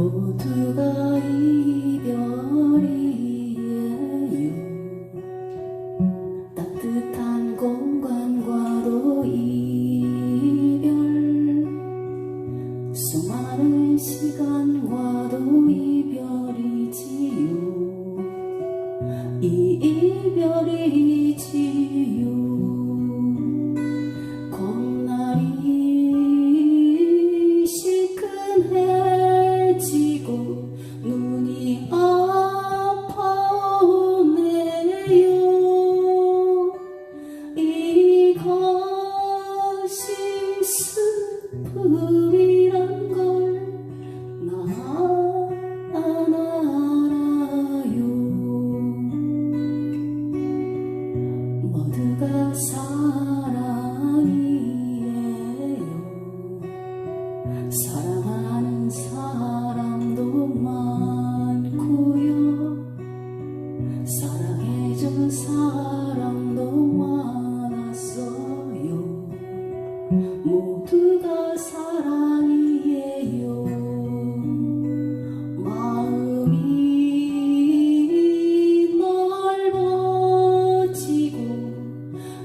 모두가 이별이에요. 따뜻한 공간과도 이별. 수많은 시간과도 이별이지요. 이 이별이지요. Ooh.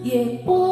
也不。